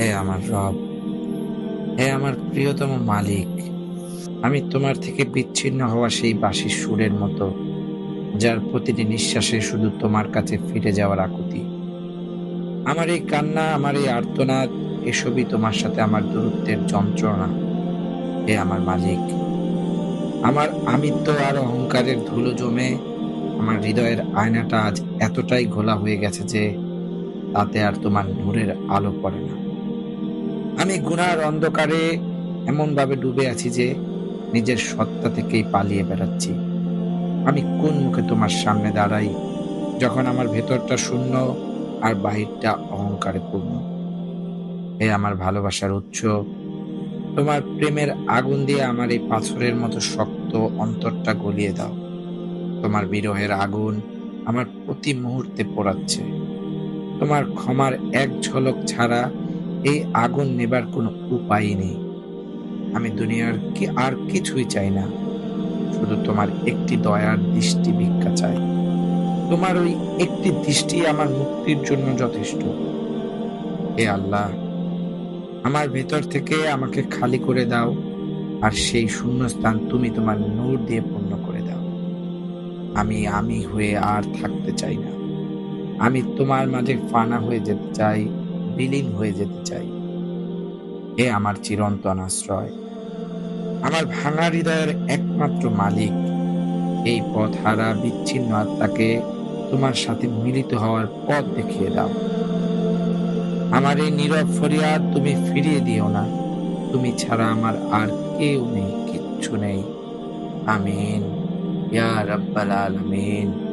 হে আমার রব, হে আমার প্রিয়তম মালিক, আমি তোমার থেকে বিচ্ছিন্ন হওয়া সেই বাঁশির সুরের মতো, যার প্রতিটি নিঃশ্বাসে শুধু তোমার কাছে ফিরে যাওয়ার আকুতি। আমার এই কান্না, আমার এই আর্তনাদ, এসবই তোমার সাথে আমার দূরত্বের যন্ত্রণা, হে আমার মালিক। আমার আমিত্ব আর অহংকারের ধুলো জমে, আমার হৃদয়ের আয়নাটা আজ এতটাই ঘোলা হয়ে গেছে যে, তাতে আর তোমার নূরের আলো পড়ে না। আমি গুনার অন্ধকারে এমনভাবে ডুবে আছি যে নিজের সত্তা থেকেই পালিয়ে বেড়াচ্ছি। আমি কোন মুখে তোমার সামনে দাঁড়াই যখন আমার ভেতরটা শূন্য আর বাহিরটা অহংকারে পূর্ণ? হে আমার ভালোবাসার উৎস, তোমার প্রেমের আগুন দিয়ে আমার এই পাথরের মতো শক্ত অন্তরটা গলিয়ে দাও। তোমার বিরহের আগুন আমার প্রতি মুহূর্তে পোড়াচ্ছে। তোমার ক্ষমার এক ঝলক ছাড়া এই আগুন নেবার কোনো উপায় নেই। আমি দুনিয়ার কি আর কিছুই চাই না। শুধু তোমার একটি দয়ার দৃষ্টি ভিক্ষা চাই। তোমার ওই একটি দৃষ্টি আমার মুক্তির জন্য যথেষ্ট। হে আল্লাহ, আমার ভেতর থেকে আমাকে খালি করে দাও, আর সেই শূন্যস্থান তুমি তোমার নূর দিয়ে পূর্ণ করে দাও। আমি আমি হয়ে আর থাকতে চাই না। আমি তোমার মাঝে ফানা হয়ে যেতে চাই বিলীন হয়ে যেতে চাই। হে আমার চিরন্তন আশ্রয়, আমার ভাঙা হৃদয়ের একমাত্র মালিক। এই পথ হারা বিচ্ছিন্ন আত্মাকে তোমার সাথে মিলিত হওয়ার পথ দেখিয়ে দাও। আমার এই নীরব ফরিয়াদ তুমি ফিরিয়ে দিও না। তুমি ছাড়া আমার আর কেউ নেই, কিচ্ছু নেই। আমিন। ইয়া রাব্বাল আলামিন।